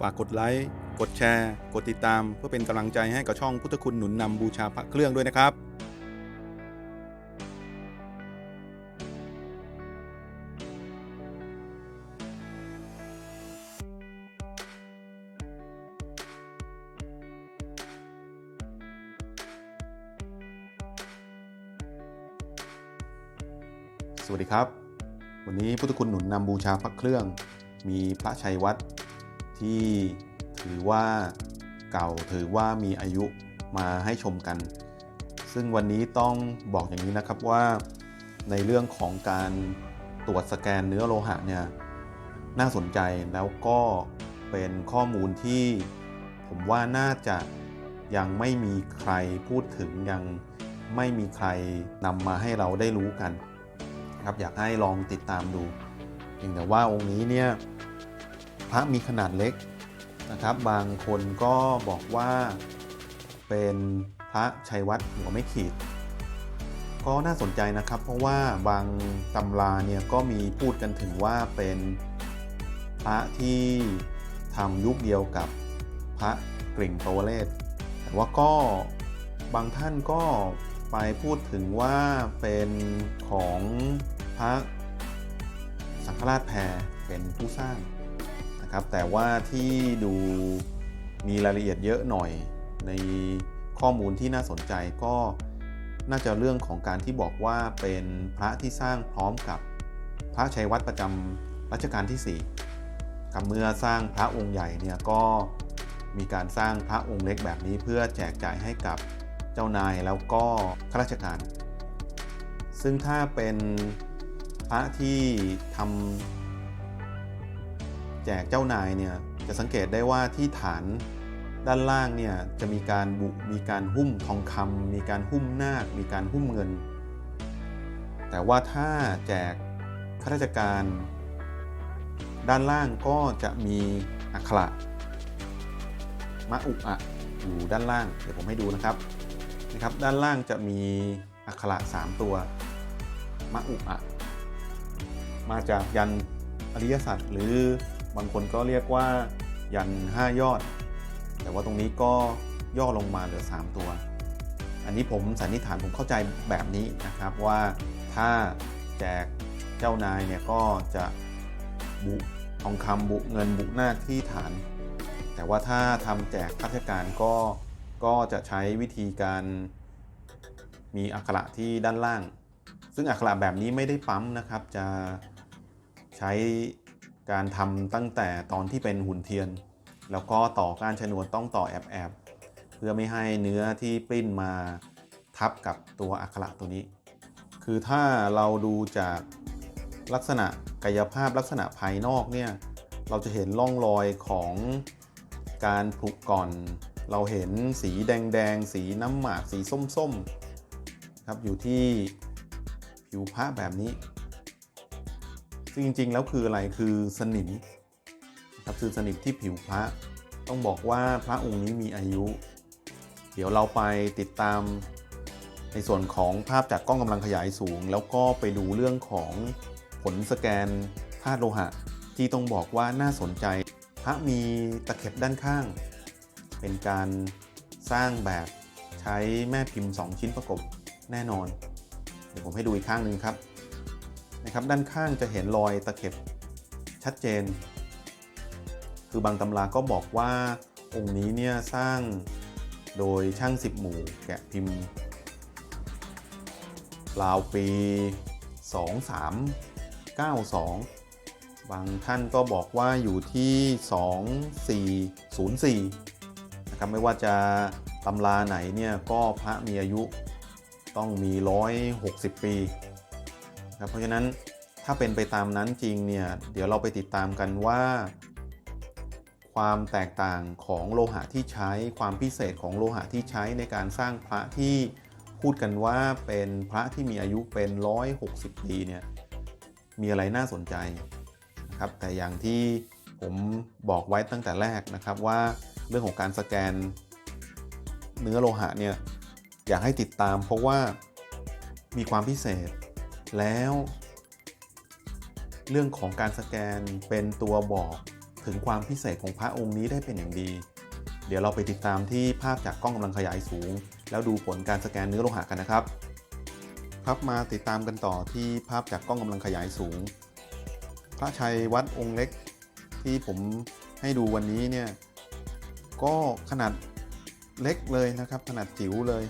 ฝากกดไลค์ กดแชร์ กดติดตาม เพื่อเป็นกำลังใจให้กับช่องพุทธคุณหนุนนำบูชาพระเครื่องด้วยนะครับสวัสดีครับ วันนี้พุทธคุณหนุนนำบูชาพระเครื่อง มีพระชัยวัด ที่ถือว่าเก่าถือว่ามีอายุมาให้ชมกัน ซึ่งวันนี้ต้องบอกอย่างนี้นะครับว่า ในเรื่องของการตรวจสแกนเนื้อโลหะเนี่ยน่าสนใจแล้วก็เป็นข้อมูลที่ผมว่าน่าจะยังไม่มีใครพูดถึงยังไม่มีใครนำมาให้เราได้รู้กันครับอยากให้ลองติดตามดูเพียงแต่ว่าองค์นี้เนี่ย พระมีขนาดเล็กนะครับ บางคนก็บอกว่าเป็นพระชัยวัดหัวไม่ขีด ก็น่าสนใจนะครับ เพราะว่าบางตำราเนี่ยก็มีพูดกันถึงว่าเป็นพระที่ทำยุคเดียวกับพระกริ่งปวเรศแต่ว่าก็บางท่านก็ไปพูดถึงว่าเป็นของพระสังฆราชแพรเป็นผู้สร้าง นะครับ แต่ว่าที่ดูมีรายละเอียดเยอะหน่อย ในข้อมูลที่น่าสนใจก็น่าจะเรื่องของการที่บอกว่าเป็นพระที่สร้างพร้อมกับพระชัยวัดประจำรัชกาลที่4กับเมื่อสร้างพระองค์ใหญ่เนี่ยก็มีการสร้างพระองค์เล็กแบบนี้เพื่อแจกจ่ายให้กับเจ้านายแล้วก็ข้าราชการ ซึ่งถ้าเป็นพระที่ทำ แจกเจ้านายเนี่ยจะสังเกตได้ว่าที่ฐานด้านล่างเนี่ยจะมีการบุมีการหุ้มทองคำมีการหุ้มนาค มีการหุ้มเงิน แต่ว่าถ้าแจกข้าราชการ ด้านล่างก็จะมีอักขระมะอุอะอยู่ด้านล่าง เดี๋ยวผมให้ดูนะครับนะครับ ด้านล่างจะมีอักขระ 3 ตัวมะอุอะมาจากยันอริยสัจหรือ บางคนก็เรียกว่ายัน 5 ยอด แต่ว่าตรงนี้ก็ย่อลงมาเหลือ 3 ตัว อันนี้ผมสันนิษฐานผมเข้าใจแบบนี้นะครับว่าถ้าแจกเจ้านายเนี่ยก็จะบุทองคำบุเงินบุหน้าที่ฐาน แต่ว่าถ้าทำแจกข้าราชการก็ก็จะใช้วิธีการมีอักขระที่ด้านล่าง ซึ่งอักขระแบบนี้ไม่ได้ปั๊มนะครับจะใช้ การทำตั้งแต่ตอนที่เป็นหุ่นเทียน แล้วก็ต่อการชนวนต้องต่อแอบแอบเพื่อไม่ให้เนื้อที่ปริ้นมาทับกับตัวอักขระตัวนี้ คือถ้าเราดูจากลักษณะกายภาพลักษณะภายนอกเนี่ยเราจะเห็นร่องรอยของการผุก่อน เราเห็นสีแดงๆ สีน้ำหมาก สีส้มๆครับอยู่ที่ผิวพระแบบนี้ ซึ่งจริง ๆ แล้วคืออะไรคือสนิมครับคือสนิมที่ผิวพระ ต้องบอกว่าพระองค์นี้มีอายุ เดี๋ยวเราไปติดตามในส่วนของภาพจากกล้องกำลังขยายสูง แล้วก็ไปดูเรื่องของผลสแกนธาตุโลหะ ที่ต้องบอกว่าน่าสนใจ พระมีตะเข็บด้านข้าง เป็นการสร้างแบบใช้แม่พิมพ์ 2 ชิ้นประกบแน่นอน เดี๋ยวผมให้ดูอีกข้างหนึ่งครับ นะครับด้านข้างจะเห็นรอยตะเข็บชัดเจน คือบางตำราก็บอกว่าองค์นี้เนี่ยสร้างโดยช่างสิบหมู่แกะพิมพ์ราวปี 2392 บางท่านก็บอกว่าอยู่ที่ 2404 นะครับไม่ว่าจะตำราไหนเนี่ยก็พระมีอายุต้องมี 160 ปี นะครับเพราะฉะนั้นถ้าเป็นไปตามนั้นจริงเนี่ยเดี๋ยวเราไปติดตามกันว่า ความแตกต่างของโลหะที่ใช้ความพิเศษของโลหะที่ใช้ในการสร้างพระที่พูดกันว่าเป็นพระที่มีอายุเป็น 160 ปีเนี่ยมีอะไรน่าสนใจนะครับแต่อย่างที่ผมบอกไว้ตั้งแต่แรกนะครับว่าเรื่องของการสแกนเนื้อโลหะเนี่ยอยากให้ติดตามเพราะว่ามีความพิเศษ แล้ว เรื่องของการสแกนเป็นตัวบอกถึงความพิเศษของพระองค์นี้ได้เป็นอย่างดี เดี๋ยวเราไปติดตามที่ภาพจากกล้องกำลังขยายสูง แล้วดูผลการสแกนเนื้อโลหะกันนะครับ ครับมาติดตามกันต่อที่ภาพจากกล้องกำลังขยายสูง พระชัยวัดองค์เล็กที่ผมให้ดูวันนี้เนี่ยก็ขนาดเล็กเลยนะครับ ขนาดจิ๋วเลย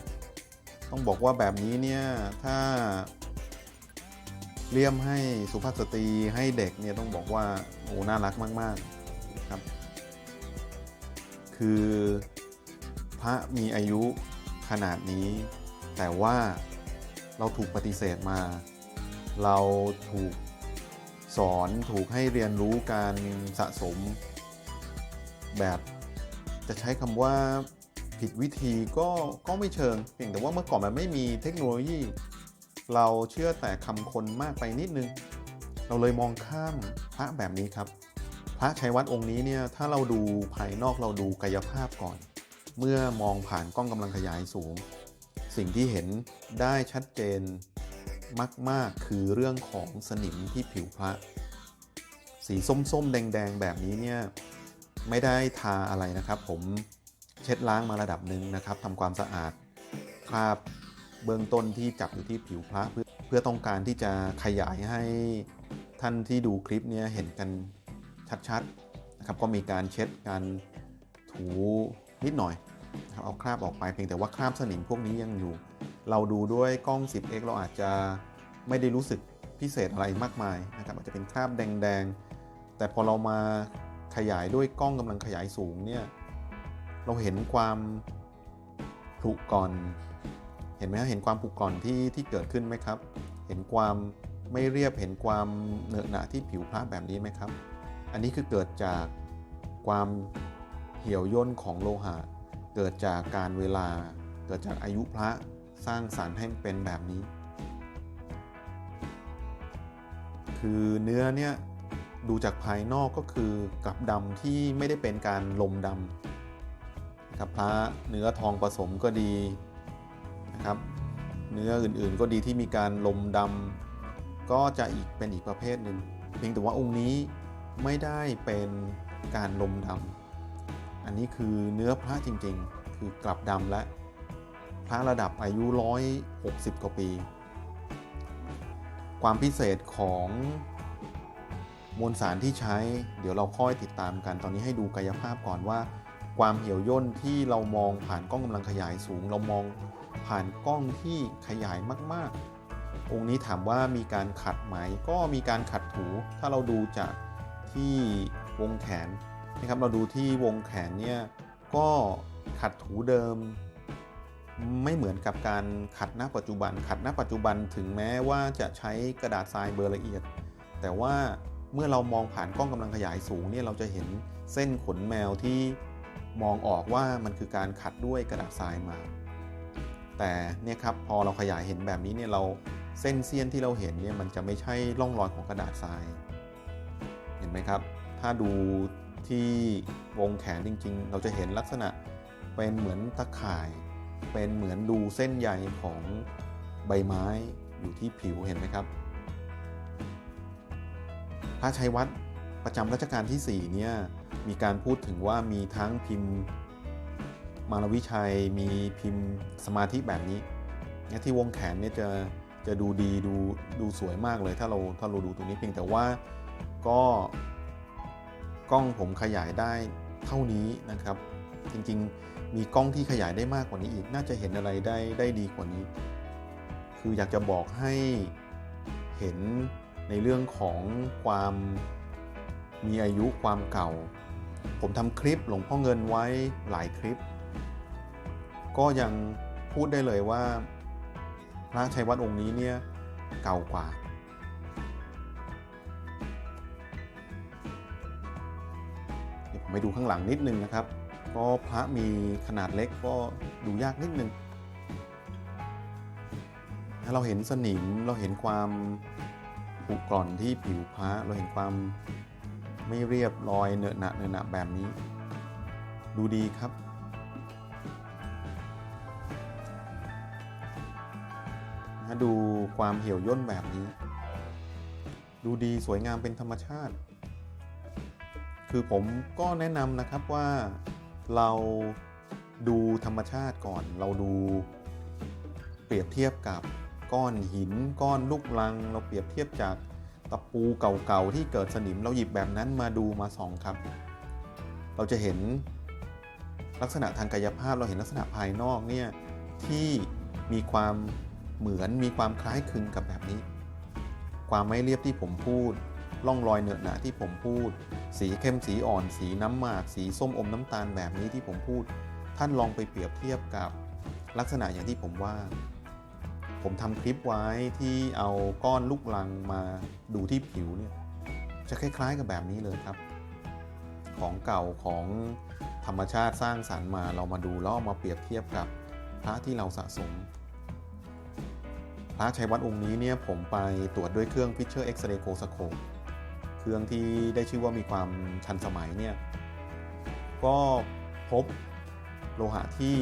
ต้องบอกว่าแบบนี้เนี่ยถ้า เลี่ยมให้สุภาพสตรีให้เด็กเนี่ยต้องบอกว่าโอ้น่ารักมากๆนะครับ คือพระมีอายุขนาดนี้ แต่ว่าเราถูกปฏิเสธมา เราถูกสอนถูกให้เรียนรู้การสะสม แบบจะใช้คำว่าผิดวิธีก็ก็ไม่เชิงเพียงแต่ว่าเมื่อก่อนมันไม่มีเทคโนโลยี เราเชื่อแต่คำคนมากไปนิดนึง เราเลยมองข้ามพระแบบนี้ครับ พระชัยวัดองค์นี้เนี่ยถ้าเราดูภายนอกเราดูกายภาพก่อน เมื่อมองผ่านกล้องกำลังขยายสูง สิ่งที่เห็นได้ชัดเจนมาก ๆ คือเรื่องของสนิมที่ผิวพระ สีส้ม ๆ แดง ๆ แบบนี้เนี่ยไม่ได้ทาอะไรนะครับ ผมเช็ดล้างมาระดับหนึ่งนะครับทำความสะอาดคราบ เบื้องต้นที่จับอยู่ที่ผิวพระเพื่อเพื่อต้องการที่จะขยายให้ท่านที่ดูคลิปเนี้เห็นกันชัดๆนะครับก็มีการเช็ดการถูนิดหน่อยครับเอาคราบออกไปเพียงแต่ว่าคราบสนิมพวกนี้ยังอยู่ เราดูด้วยกล้อง 10x เราอาจจะไม่ได้รู้สึกพิเศษอะไรมากมายนะครับอาจจะเป็นคราบแดงๆ แต่พอเรามาขยายด้วยกล้องกำลังขยายสูงเนี่ยเราเห็นความผุก่อน เห็นไหมเห็นความผุกร่อนที่ที่เกิดขึ้นไหมครับ เห็นความไม่เรียบเห็นความเหนอะหนะที่ผิวพระแบบนี้ไหมครับ อันนี้คือเกิดจากความเหี่ยวย่นของโลหะ เกิดจากการเวลา เกิดจากอายุพระสร้างสารรค์ให้เป็นแบบนี้ คือเนื้อเนี่ยดูจากภายนอกก็คือกลับดำที่ไม่ได้เป็นการลมดำนะครับพระเนื้อทองผสมก็ดี นะครับ เนื้ออื่นๆก็ดีที่มีการลมดำก็จะอีกเป็นอีกประเภทหนึ่งเพียงแต่ว่าองค์นี้ไม่ได้เป็นการลมดำอันนี้คือเนื้อพระจริงๆ คือกลับดำและพระระดับอายุ 160 กว่าปี ความพิเศษของมวลสารที่ใช้เดี๋ยวเราค่อยติดตามกัน ตอนนี้ให้ดูกายภาพก่อนว่า ความเหี่ยวย่นที่เรามองผ่านกล้องกำลังขยายสูง เรามอง ผ่านกล้องที่ขยายมาก ๆ องค์นี้ถามว่ามีการขัดไหม ก็มีการขัดถู ถ้าเราดูจากที่วงแขนนะครับ เราดูที่วงแขนเนี่ยก็ขัดถูเดิม ไม่เหมือนกับการขัดณปัจจุบัน ขัดณปัจจุบันถึงแม้ว่าจะใช้กระดาษทรายเบอร์ละเอียด แต่ว่าเมื่อเรามองผ่านกล้องกำลังขยายสูงเนี่ยเราจะเห็นเส้นขนแมวที่มองออกว่ามันคือการขัดด้วยกระดาษทรายมา แต่เนี่ยครับพอเราขยายเห็นแบบนี้เนี่ยเราเส้นเสี้ยนที่เราเห็นเนี่ยมันจะไม่ใช่ร่องรอยของกระดาษทราย เห็นไหมครับ ถ้าดูที่วงแขนจริง ๆ เราจะเห็นลักษณะเป็นเหมือนตะข่าย เป็นเหมือนดูเส้นใยของใบไม้อยู่ที่ผิวเห็นไหมครับพระชัยวัดประจำรัชกาลที่ 4 เนี่ยมีการพูดถึงว่ามีทั้งพิมพ์ มารวิชัยมีพิมพ์สมาธิแบบนี้เนี่ยที่วงแขนเนี่ยจะจะดูดีดูดูสวยมากเลยถ้าเราถ้าเราดูตรงนี้เพียงแต่ว่าก็กล้องผมขยายได้เท่านี้นะครับ จริงๆมีกล้องที่ขยายได้มากกว่านี้อีก น่าจะเห็นอะไรได้ได้ดีกว่านี้ คืออยากจะบอกให้เห็นในเรื่องของความมีอายุความเก่า ผมทำคลิปหลวงพ่อเงินไว้หลายคลิป ก็ยังพูดได้เลยว่า พระชัยวัดองค์นี้เนี่ยเก่ากว่า เดี๋ยวผมไปดูข้างหลังนิดนึงนะครับ ก็พระมีขนาดเล็กก็ดูยากนิดนึงถ้าเราเห็นสนิมเราเห็นความผุกร่อนที่ผิวพระเราเห็นความไม่เรียบรอยเนอะหนะเนอะหนะแบบนี้ ดูดีครับ ดูความเหี่ยวย่นแบบนี้ ดูดีสวยงามเป็นธรรมชาติ คือผมก็แนะนำนะครับว่าเราดูธรรมชาติก่อน เราดูเปรียบเทียบกับก้อนหิน ก้อนลูกลัง เราเปรียบเทียบจากตะปูเก่าๆที่เกิดสนิมเราหยิบแบบนั้นมาดูมาส่องครับ เราจะเห็นลักษณะทางกายภาพเราเห็นลักษณะภายนอกเนี่ยที่มีความ เหมือนมีความคล้ายคลึงกับแบบนี้ ความไม่เรียบที่ผมพูดร่องรอยเหนอะหนะที่ผมพูด สีเข้มสีอ่อน สีน้ำหมาก สีส้มอมน้ำตาลแบบนี้ที่ผมพูด ท่านลองไปเปรียบเทียบกับลักษณะอย่างที่ผมว่า ผมทำคลิปไว้ที่เอาก้อนลูกลังมาดูที่ผิวเนี่ยจะคล้ายๆกับแบบนี้เลยครับ ของเก่าของธรรมชาติสร้างสรรค์มาเรามาดูแล้วเอามาเปรียบเทียบกับพระที่เราสะสม พระชัยวัดองค์นี้เนี่ยผมไปตรวจด้วยเครื่อง Picture X-ray c o s c o p e เครื่องที่ได้ชื่อว่ามีความชันสมัยเนี่ยก็พบโลหะที่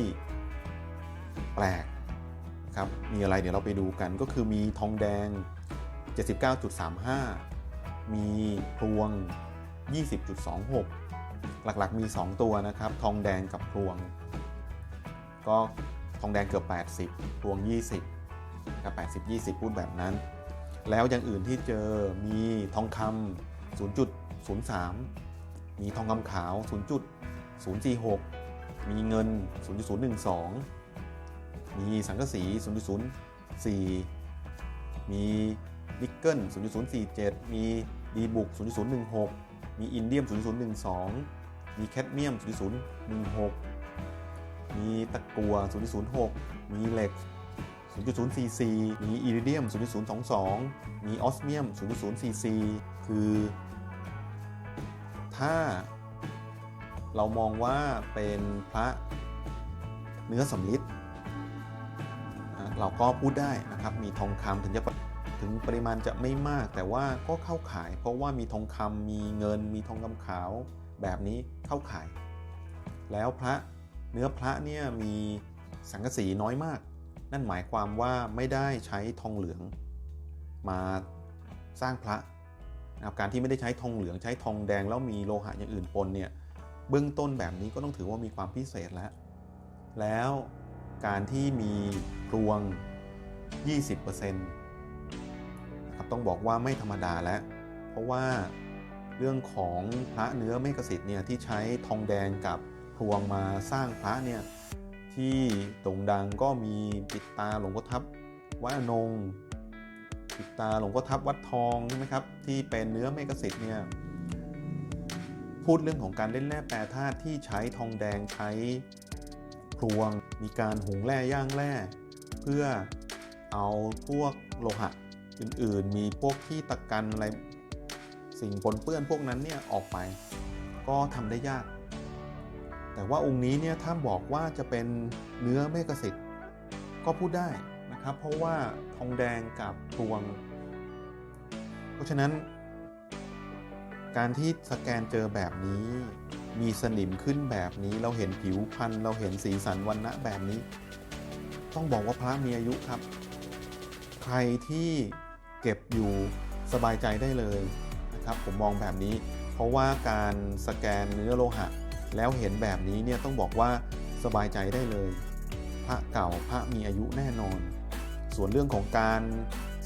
แปลกครับมีอะไรเดี๋ยวเราไปดูกันก็คือมีทองแดง 79.35 มีพลวง 20.26 หลักๆมี 2 ตัวนะครับ ทองแดงกับพลวง ก็ทองแดงเกือบ 80พลวง 20 กับ 80 20 พูดแบบนั้น แล้วอย่างอื่นที่เจอมีทองคำ0.03 มีทองคำขาว 0.046 มีเงิน 0.012 มีสังกะสี 0.04 มีนิกเกิล 0.047 มีดีบุก 0.016 มีอินเดียม 0.012 มีแคดเมียม 0.016 มีตะกัว 0.06 มีเหล็ก 0.044มีอิริเดียม 0.022 มีออสเมียม 0.044คือถ้าเรามองว่าเป็นพระเนื้อสำลิดเราก็พูดได้นะครับ มีทองคำถึงจะถึงปริมาณจะไม่มาก แต่ว่าก็เข้าขาย เพราะว่ามีทองคำมีเงิน มีทองคำขาวแบบนี้เข้าขาย แล้วพระเนื้อพระเนี่ยมีสังกะสีน้อยมาก นั่นหมายความว่าไม่ได้ใช้ทองเหลือง มาสร้างพระนะครับการที่ไม่ได้ใช้ทองเหลืองใช้ทองแดงแล้วมีโลหะอย่างอื่นปนเนี่ยเบื้องต้นแบบนี้ก็ต้องถือว่ามีความพิเศษแล้ว แล้วการที่มีพลวง 20%นะครับต้องบอกว่าไม่ธรรมดาแล้ว เพราะว่าเรื่องของพระเนื้อเมฆสิทธิ์เนี่ยที่ใช้ทองแดงกับพลวงมาสร้างพระเนี่ย ที่โด่งดังก็มีปิดตาหลวงพ่อทับวัดอนงปิดตาหลวงพ่อทับวัดทองใช่ไหมครับที่เป็นเนื้อเมฆสิทธิ์เนี่ยพูดเรื่องของการเล่นแร่แปรธาตุที่ใช้ทองแดงใช้พลวง มีการหุงแร่ย่างแร่ เพื่อเอาพวกโลหะอื่นๆ มีพวกที่ตะกันอะไรสิ่งปนเปื้อนพวกนั้นเนี่ยออกไป ก็ทำได้ยาก แต่ว่าองค์นี้เนี่ยถ้าบอกว่าจะเป็นเนื้อเมฆสิทธิ์ก็พูดได้นะครับ เพราะว่าทองแดงกับพวง เพราะฉะนั้น การที่สแกนเจอแบบนี้ มีสนิมขึ้นแบบนี้เราเห็นผิวพันธุ์เราเห็นสีสันวันณะแบบนี้ ต้องบอกว่าพระมีอายุครับ ใครที่เก็บอยู่สบายใจได้เลยนะครับ ผมมองแบบนี้ เพราะว่าการสแกนเนื้อโลหะ แล้วเห็นแบบนี้เนี่ยต้องบอกว่าสบายใจได้เลย พระเก่าพระมีอายุแน่นอน ส่วนเรื่องของการ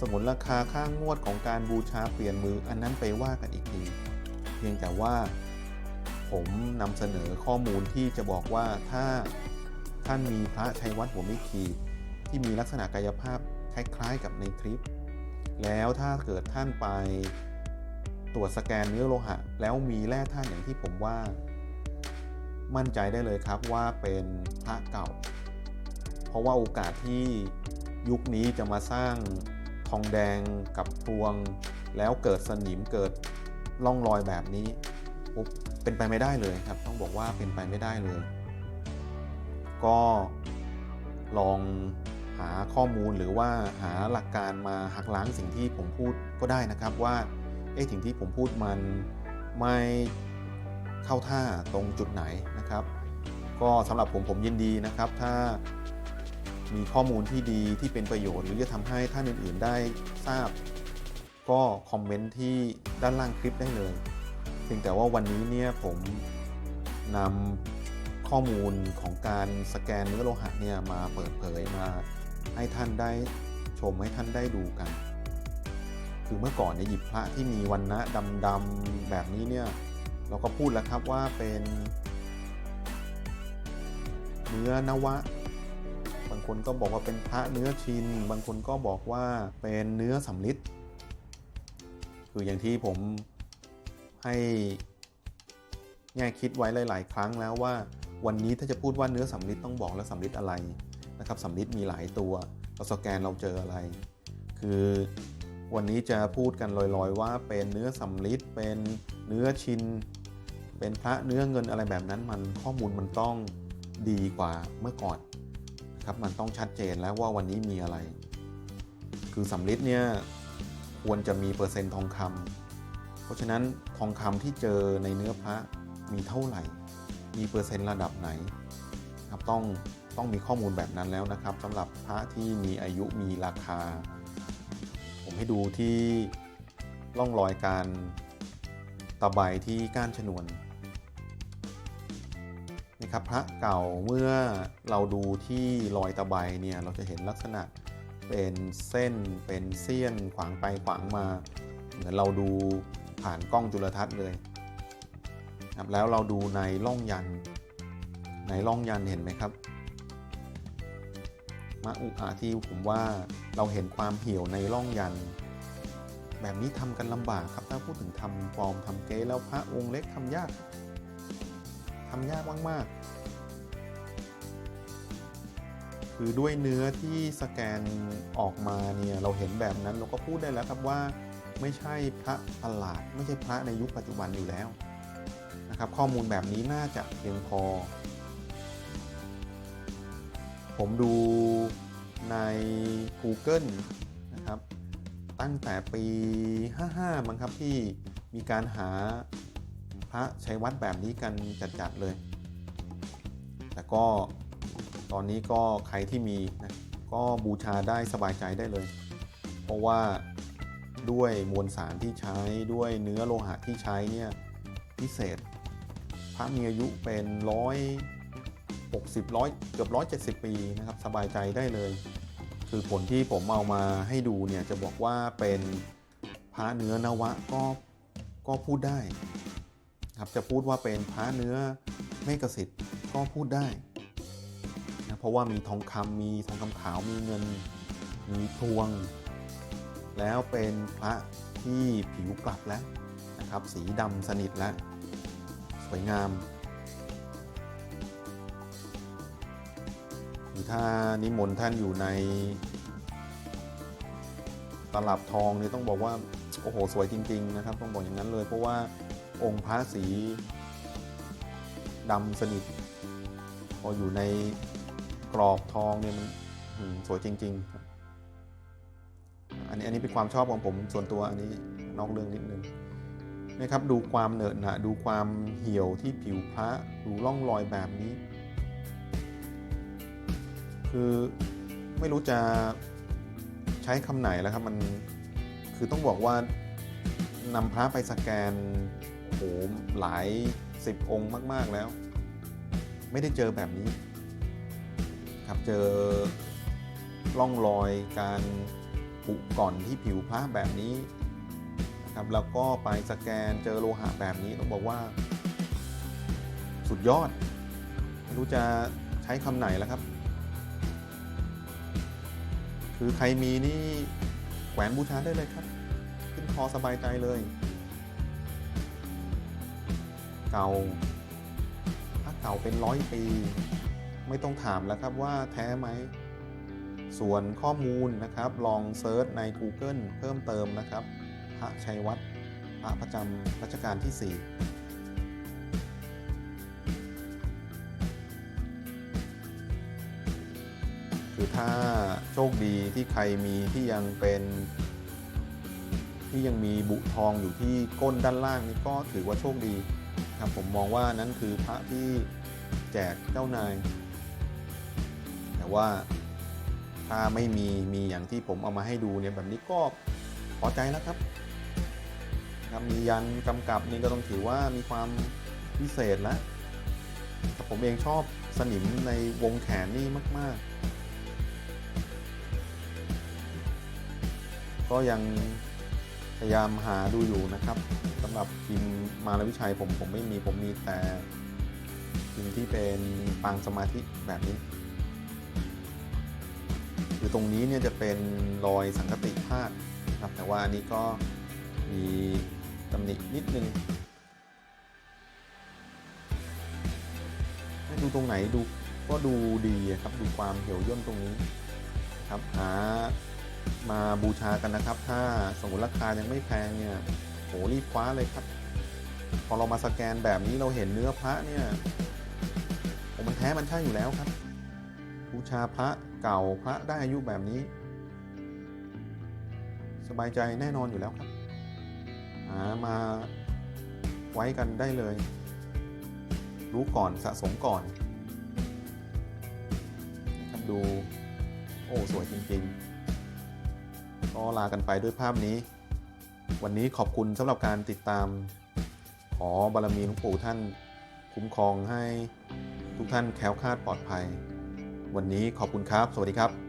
สงวนราคาค่างวดของการบูชาเปลี่ยนมืออันนั้นไปว่ากันอีกทีเพียงแต่ว่าผมนำเสนอข้อมูลที่จะบอกว่าถ้าท่านมีพระชัยวัดหัวม่ขีที่มีลักษณะกายภาพคล้ายๆกับในคลิป แล้วถ้าเกิดท่านไปตรวจสแกนเนื้อโลหะ แล้วมีแร่ธาตุอย่างที่ผมว่า มั่นใจได้เลยครับว่าเป็นพระเก่า เพราะว่าโอกาสที่ยุคนี้จะมาสร้างทองแดงกับพวง แล้วเกิดสนิมเกิดร่องรอยแบบนี้ปุ๊บเป็นไปไม่ได้เลยครับ ต้องบอกว่าเป็นไปไม่ได้เลย ก็ลองหาข้อมูลหรือว่าหาหลักการมาหักล้างสิ่งที่ผมพูดก็ได้นะครับว่าเอ๊ะสิ่งที่ผมพูดมันไม่ เข้าท่าตรงจุดไหนนะครับ ก็สำหรับผมผมยินดีนะครับ ถ้ามีข้อมูลที่ดีที่เป็นประโยชน์ หรือจะทำให้ท่านอื่น ๆ ได้ทราบ ก็คอมเมนต์ที่ด้านล่างคลิปได้เลยเพียงแต่ว่าวันนี้เนี่ยผมนำข้อมูลของการสแกนเนื้อโลหะเนี่ยมาเปิดเผยมาให้ท่านได้ชมให้ท่านได้ดูกัน คือเมื่อก่อนเนี่ยหยิบพระที่มีวันนะดำๆแบบนี้เนี่ย เราก็พูดแล้วครับว่าเป็นเนื้อนวะ บางคนก็บอกว่าเป็นพระเนื้อชิน บางคนก็บอกว่าเป็นเนื้อสำลิดคืออย่างที่ผมให้แง่คิดไว้หลาย ๆ ครั้งแล้วว่า วันนี้ถ้าจะพูดว่าเนื้อสำลิดต้องบอกแล้วสำลิดอะไรนะครับสำลิดมีหลายตัวเราสแกนเราเจออะไร คือวันนี้จะพูดกันลอย ๆ ว่าเป็นเนื้อสำลิดเป็นเนื้อชิน เป็นพระเนื้อเงินอะไรแบบนั้นมันข้อมูลมันต้องดีกว่าเมื่อก่อนครับมันต้องชัดเจนแล้วว่าวันนี้มีอะไร คือสำลิดเนี่ยควรจะมีเปอร์เซ็นต์ทองคำเพราะฉะนั้นทองคำที่เจอในเนื้อพระมีเท่าไหร่ มีเปอร์เซ็นต์ระดับไหนครับต้องต้องมีข้อมูลแบบนั้นแล้วนะครับสำหรับพระที่มีอายุมีราคา ผมให้ดูที่ร่องรอยการตะไบที่ก้านชนวน นะครับพระเก่าเมื่อเราดูที่รอยตะไบเนี่ยเราจะเห็นลักษณะเป็นเส้นเป็นเสี้ยนขวางไปขวางมา เหมือนเราดูผ่านกล้องจุลทรรศน์เลยครับแล้วเราดูในร่องยันในร่องยันเห็นไหมครับมะอุอาที่ผมว่าเราเห็นความเหี่ยวในร่องยัน แบบนี้ทำกันลำบากครับถ้าพูดถึงทำปลอมทำเก๊แล้วพระองค์เล็กทำยาก ทำยากมากๆ คือด้วยเนื้อที่สแกนออกมาเนี่ยเราเห็นแบบนั้นเราก็พูดได้แล้วครับว่าไม่ใช่พระประหลาด ไม่ใช่พระในยุคปัจจุบันอยู่แล้วนะครับข้อมูลแบบนี้น่าจะเพียงพอ ผมดูใน Google นะครับ ตั้งแต่ปี 55มั้งครับที่มีการหา พระชัยวัดแบบนี้กันจัดๆเลย แต่ก็ตอนนี้ก็ใครที่มีนะก็บูชาได้สบายใจได้เลย เพราะว่าด้วยมวลสารที่ใช้ด้วยเนื้อโลหะที่ใช้เนี่ยพิเศษ พระมีอายุเป็นร้อย60ร้อยเกือบ170ปีนะครับสบายใจได้เลย คือผลที่ผมเอามาให้ดูเนี่ยจะบอกว่าเป็นพระเนื้อนวะก็ก็พูดได้ ครับจะพูดว่าเป็นพระเนื้อเมกสิทธิ์ก็พูดได้นะเพราะว่ามีทองคำมีทองคำขาวมีเงินมีพวง แล้วเป็นพระที่ผิวกลับแล้วนะครับ สีดำสนิทแล้ว สวยงามถ้านิมนต์ท่านอยู่ในตลับทองเนี่ยต้องบอกว่า โอ้โห สวยจริง ๆ นะครับ ต้องบอกอย่างนั้นเลยเพราะว่า องค์พระสีดำสนิท พออยู่ในกรอบทองเนี่ยมันสวยจริง ๆ ครับ อันนี้อันนี้เป็นความชอบของผมส่วนตัวอันนี้นอกเรื่องนิดนึงนะครับดูความเหนอะหนะดูความเหี่ยวที่ผิวพระดูร่องรอยแบบนี้ คือไม่รู้จะใช้คำไหนแล้วครับมันคือต้องบอกว่านำพระไปสแกน โหหลายสิบองค์มาก ๆแล้ว ไม่ได้เจอแบบนี้ ครับเจอร่องรอยการผุก่อนที่ผิวพระแบบนี้นะครับแล้วก็ไปสแกนเจอโลหะแบบนี้ต้องบอกว่า สุดยอด ไม่รู้จะใช้คำไหนแล้วครับ คือใครมีนี่แขวนบูชาได้เลยครับ ขึ้นคอสบายใจเลย เก่าถ้าเก่าเป็นร้อยปี ไม่ต้องถามแล้วครับว่าแท้ไหม ส่วนข้อมูลนะครับลองเซิร์ชใน Google เพิ่มเติมนะครับ พระชัยวัดพระประจำรัชกาลที่ 4คือถ้าโชคดีที่ใครมีที่ยังเป็น ที่ยังมีบุทองอยู่ที่ก้นด้านล่างนี่ก็ถือว่าโชคดี ครับผมมองว่านั้นคือพระที่แจกเจ้านาย แต่ว่าถ้าไม่มีมีอย่างที่ผมเอามาให้ดูเนี่ยแบบนี้ก็พอใจแล้วครับครับมียันกำกับนี่ก็ต้องถือว่ามีความพิเศษแล้วแต่ผมเองชอบสนิมในวงแขนนี่มาก ๆ ก็ยัง พยายามหาดูอยู่นะครับสำหรับพิมพ์มารวิชัยผมผมไม่มีผมมีแต่พิมพ์ที่เป็นปางสมาธิแบบนี้ คือตรงนี้เนี่ยจะเป็นรอยสังกติพาดนะครับแต่ว่าอันนี้ก็มีตำหนินิดนึงดูตรงไหนดูก็ดูดีครับดูความเหี่ยวย่นตรงนี้ครับหา มาบูชากันนะครับ ถ้าสมมติราคายังไม่แพงเนี่ยโหรีบคว้าเลยครับ พอเรามาสแกนแบบนี้เราเห็นเนื้อพระเนี่ยโอ้มันแท้มันใช่อยู่แล้วครับ บูชาพระเก่าพระได้อายุแบบนี้ สบายใจแน่นอนอยู่แล้วครับหามาไว้กันได้เลย รู้ก่อนสะสมก่อนนะครับดู โอ้ สวยจริง ๆ ก็ลากันไปด้วยภาพนี้ วันนี้ขอบคุณสำหรับการติดตาม ขอบารมีหลวงปู่ท่าน คุ้มครองให้ทุกท่านแคล้วคลาดปลอดภัย วันนี้ขอบคุณครับ สวัสดีครับ